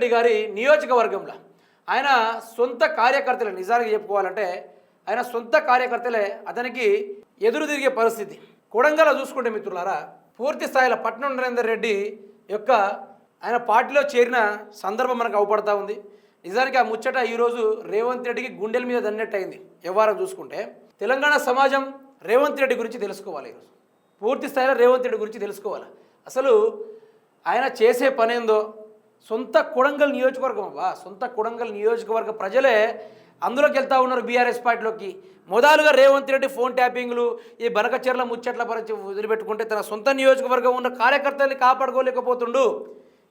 రెడ్డి గారి నియోజకవర్గంలో ఆయన సొంత కార్యకర్తలే నిజానికి చెప్పుకోవాలంటే ఆయన సొంత కార్యకర్తలే అతనికి ఎదురు తిరిగే పరిస్థితి. కొడంగల్ చూసుకుంటే మిత్రులారా పూర్తి స్థాయిలో పట్నం నరేందర్ రెడ్డి యొక్క ఆయన పార్టీలో చేరిన సందర్భం మనకు అవపడతా ఉంది. నిజానికి ఆ ముచ్చట ఈరోజు రేవంత్ రెడ్డికి గుండెల మీద దన్నట్టు అయింది వ్యవహారం చూసుకుంటే తెలంగాణ సమాజం రేవంత్ రెడ్డి గురించి తెలుసుకోవాలి ఈరోజు. పూర్తి స్థాయిలో రేవంత్ రెడ్డి గురించి తెలుసుకోవాలి. అసలు ఆయన చేసే పనేందో సొంత కొడంగల్ నియోజకవర్గం అవ్వా సొంత కొడంగల్ నియోజకవర్గ ప్రజలే అందులోకి వెళ్తా ఉన్నారు బీఆర్ఎస్ పార్టీలోకి. మొదలుగా రేవంత్ రెడ్డి ఫోన్ ట్యాపింగ్లు ఈ బనకచెర్ల ముచ్చట్ల పరిచి వదిలిపెట్టుకుంటే తన సొంత నియోజకవర్గం ఉన్న కార్యకర్తల్ని కాపాడుకోలేకపోతుండు.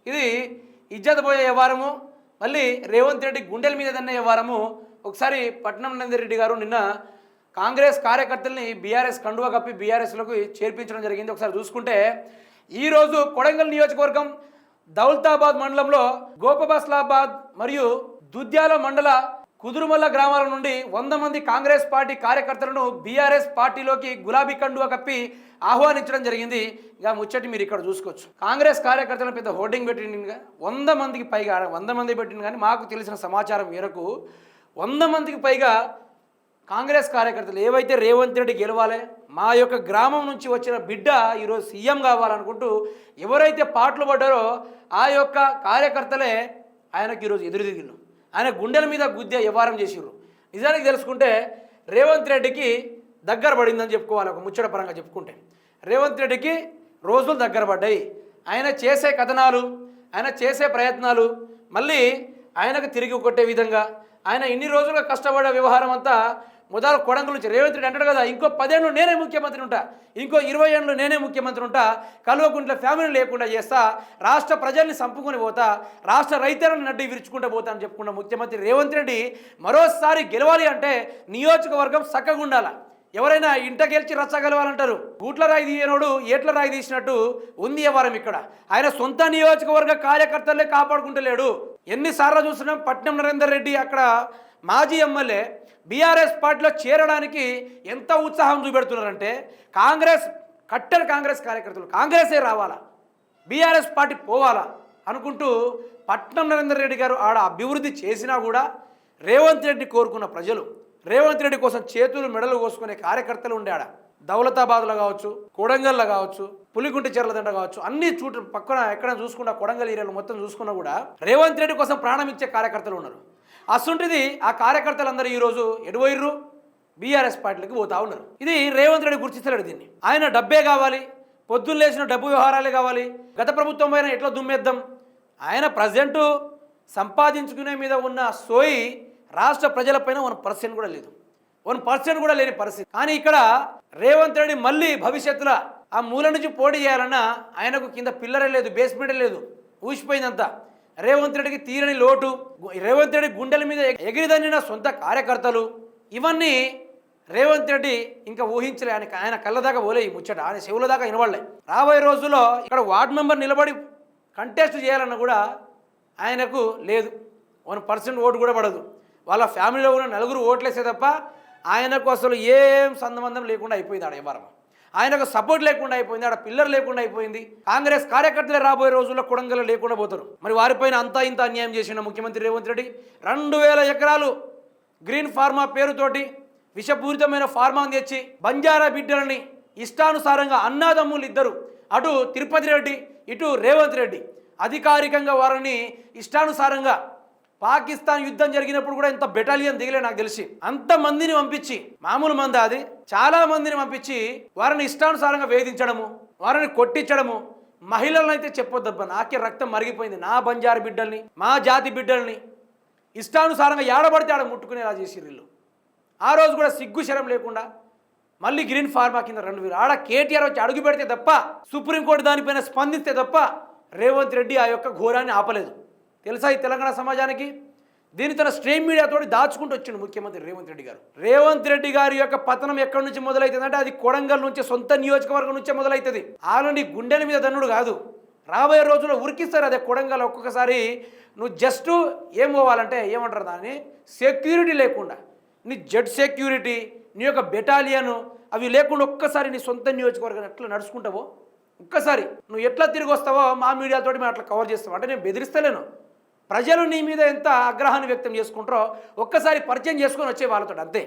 ఇది ఇజ్జత పోయే వ్యవహారము మళ్ళీ రేవంత్ రెడ్డి గుండెల మీద దన్న వ్యవహారము. ఒకసారి పట్నం నందిరెడ్డి రెడ్డి గారు నిన్న కాంగ్రెస్ కార్యకర్తల్ని బీఆర్ఎస్ కండువా కప్పి బీఆర్ఎస్లోకి చేర్పించడం జరిగింది. ఒకసారి చూసుకుంటే ఈరోజు కొడంగల్ నియోజకవర్గం దౌల్తాబాద్ మండలంలో గోపబస్లాబాద్ మరియు దుద్యాల మండల కుదురుమల్ల గ్రామాల నుండి వంద మంది కాంగ్రెస్ పార్టీ కార్యకర్తలను బీఆర్ఎస్ పార్టీలోకి గులాబీ కండువా కప్పి ఆహ్వానించడం జరిగింది. ఇక ముచ్చటి మీరు ఇక్కడ చూసుకోవచ్చు. కాంగ్రెస్ కార్యకర్తలను పెద్ద హోర్డింగ్ పెట్టింది వంద మందికి పైగా వంద మంది పెట్టింది కానీ మాకు తెలిసిన సమాచారం మేరకు వంద మందికి పైగా కాంగ్రెస్ కార్యకర్తలు ఏవైతే రేవంత్ రెడ్డి గెలవాలి మా యొక్క గ్రామం నుంచి వచ్చిన బిడ్డ ఈరోజు సీఎం కావాలనుకుంటూ ఎవరైతే పాటలు పడ్డారో ఆ యొక్క కార్యకర్తలే ఆయనకు ఈరోజు ఎదురుదిగిను ఆయన గుండెల మీద గుద్దె వ్యవహారం చేసిర్రు నిజానికి తెలుసుకుంటే రేవంత్ రెడ్డికి దగ్గర పడిందని చెప్పుకోవాలి ఒక ముచ్చట పరంగా చెప్పుకుంటే. రేవంత్ రెడ్డికి రోజులు దగ్గర పడ్డాయి. ఆయన చేసే కథనాలు ఆయన చేసే ప్రయత్నాలు మళ్ళీ ఆయనకు తిరిగి కొట్టే విధంగా ఆయన ఇన్ని రోజులుగా కష్టపడే వ్యవహారం అంతా మొదలు కొడంగుల నుంచి రేవంత్ రెడ్డి అంటాడు కదా ఇంకో పదేళ్ళు నేనే ముఖ్యమంత్రి ఉంటా ఇంకో ఇరవై ఏళ్ళు నేనే ముఖ్యమంత్రి ఉంటా కల్వకుంట్ల ఫ్యామిలీ లేకుండా చేస్తా రాష్ట్ర ప్రజల్ని సంపుకొని పోతా రాష్ట్ర రైతులను నడ్డి విరుచుకుంటూ పోతా అని చెప్పుకున్న ముఖ్యమంత్రి రేవంత్ రెడ్డి మరోసారి గెలవాలి అంటే నియోజకవర్గం చక్కగా ఉండాల? ఎవరైనా ఇంట గెలిచి రచ్చగలవాలంటారు గూట్ల రాయి తీయనోడు ఏట్ల రాయి తీసినట్టు ఉంది వారం ఇక్కడ. ఆయన సొంత నియోజకవర్గ కార్యకర్తలే కాపాడుకుంటలేడు. ఎన్నిసార్లు చూసినాం? పట్నం నరేందర్ రెడ్డి అక్కడ మాజీ ఎమ్మెల్యే బీఆర్ఎస్ పార్టీలో చేరడానికి ఎంత ఉత్సాహం చూపెడుతున్నారంటే కాంగ్రెస్ కట్టెల కాంగ్రెస్ కార్యకర్తలు కాంగ్రెసే రావాలా? బీఆర్ఎస్ పార్టీ పోవాలా? అనుకుంటూ పట్నం నరేందర్ రెడ్డి గారు ఆడ అభివృద్ధి చేసినా కూడా రేవంత్ రెడ్డి కోరుకున్న ప్రజలు రేవంత్ రెడ్డి కోసం చేతులు మెడలు కోసుకునే కార్యకర్తలు ఉండే ఆడ. దౌలతాబాద్లో కావచ్చు కొడంగల్లో కావచ్చు పులిగుంట చెర్లదండ కావచ్చు అన్ని చూడ పక్కన ఎక్కడ చూసుకున్నా కొడంగల్ ఏరియాలో మొత్తం చూసుకున్నా కూడా రేవంత్ రెడ్డి కోసం ప్రాణం ఇచ్చే కార్యకర్తలు ఉన్నారు. అసంటిది ఆ కార్యకర్తలందరూ ఈరోజు ఎడువైర్రు బీఆర్ఎస్ పార్టీలకు పోతా ఉన్నారు. ఇది రేవంత్ రెడ్డి గుర్తిస్తలేడు దీన్ని. ఆయన డబ్బే కావాలి పొద్దున్న లేచిన డబ్బు వ్యవహారాలే కావాలి గత ప్రభుత్వం పైన ఎట్లా దుమ్మేద్దాం? ఆయన ప్రజెంటు సంపాదించుకునే మీద ఉన్న సోయి రాష్ట్ర ప్రజలపైన వన్ పర్సెంట్ కూడా లేదు. వన్ పర్సెంట్ కూడా లేని పరిస్థితి. కానీ ఇక్కడ రేవంత్ రెడ్డి మళ్ళీ భవిష్యత్తులో ఆ మూల నుంచి పోటీ చేయాలన్నా ఆయనకు కింద పిల్లరే లేదు బేస్మెంటే లేదు ఊసిపోయిందంతా. రేవంత్ రెడ్డికి తీరని లోటు రేవంత్ రెడ్డి గుండెల మీద ఎగ- ఎగిరిదన్నిన సొంత కార్యకర్తలు ఇవన్నీ రేవంత్ రెడ్డి ఇంకా ఊహించలే. ఆయన ఆయన కళ్ళ దాకా పోలే ఈ ముచ్చట. ఆయన చెవుల దాకా వినబడలే. రాబోయే రోజుల్లో ఇక్కడ వార్డు మెంబర్ నిలబడి కంటెస్ట్ చేయాలన్న కూడా ఆయనకు లేదు. వన్ పర్సెంట్ ఓటు కూడా పడదు. వాళ్ళ ఫ్యామిలీలో ఉన్న నలుగురు ఓట్లేసే తప్ప ఆయనకు అసలు ఏం సంబంధం లేకుండా అయిపోయింది ఆడ వ్యవహారం ఆయనకు సపోర్ట్ లేకుండా అయిపోయింది ఆడ పిల్లర్ లేకుండా అయిపోయింది. కాంగ్రెస్ కార్యకర్తలే రాబోయే రోజుల్లో కొడంగలు లేకుండా పోతారు. మరి వారిపైన అంతా ఇంత అన్యాయం చేసిన ముఖ్యమంత్రి రేవంత్ రెడ్డి. రెండు వేల ఎకరాలు గ్రీన్ ఫార్మా పేరుతోటి విషపూరితమైన ఫార్మాను తెచ్చి బంజారా బిడ్డలని ఇష్టానుసారంగా అన్నాదమ్ములు ఇద్దరు. అటు తిరుపతి రెడ్డి ఇటు రేవంత్ రెడ్డి. అధికారికంగా వారిని ఇష్టానుసారంగా పాకిస్తాన్ యుద్ధం జరిగినప్పుడు కూడా ఇంత బెటాలియన్ దిగలే నాకు తెలిసి. అంత మందిని పంపించి మామూలు మంది అది? చాలా మందిని పంపించి వారిని ఇష్టానుసారంగా వేధించడము వారిని కొట్టించడము మహిళలను అయితే చెప్పొద్దబ్బా నాకే రక్తం మరిగిపోయింది. నా బంజారు బిడ్డల్ని మా జాతి బిడ్డల్ని ఇష్టానుసారంగా ఏడబడితే ఆడ ముట్టుకునేలా చేసి వీళ్ళు. ఆ రోజు కూడా సిగ్గు శరం లేకుండా మళ్ళీ గ్రీన్ ఫార్మా కింద రెండు వేలు ఆడ కేటీఆర్ వచ్చి అడుగు పెడితే తప్ప సుప్రీంకోర్టు దానిపైన స్పందిస్తే తప్ప రేవంత్ రెడ్డి ఆ యొక్క ఘోరాన్ని ఆపలేదు. తెలుసా ఈ తెలంగాణ సమాజానికి? దీని తన స్ట్రీమ్ మీడియాతో దాచుకుంటూ వచ్చిండు ముఖ్యమంత్రి రేవంత్ రెడ్డి గారు. రేవంత్ రెడ్డి గారి యొక్క పతనం ఎక్కడి నుంచి మొదలవుతుందంటే అది కొడంగల్ నుంచి సొంత నియోజకవర్గం నుంచే మొదలవుతుంది ఆల్రెడీ గుండెల మీద దన్నుడు కాదు. రాబోయే రోజుల్లో ఉరికిస్తారు అదే కొడంగల్ ఒక్కొక్కసారి. నువ్వు జస్ట్ ఏం పోవాలంటే ఏమంటారు దాన్ని? సెక్యూరిటీ లేకుండా. నీ జెడ్ సెక్యూరిటీ నీ యొక్క బెటాలియను అవి లేకుండా ఒక్కసారి నీ సొంత నియోజకవర్గం ఎట్లా నడుచుకుంటావో? ఒక్కసారి నువ్వు ఎట్లా తిరిగి వస్తావో మా మీడియాతోటి మేము అట్లా కవర్ చేస్తాం. అంటే నేను బెదిరిస్తలేను. ప్రజలు నీ మీద ఎంత ఆగ్రహాన్ని వ్యక్తం చేసుకుంటారో ఒక్కసారి పరిచయం చేసుకొని వచ్చే వాళ్ళతో అంతే.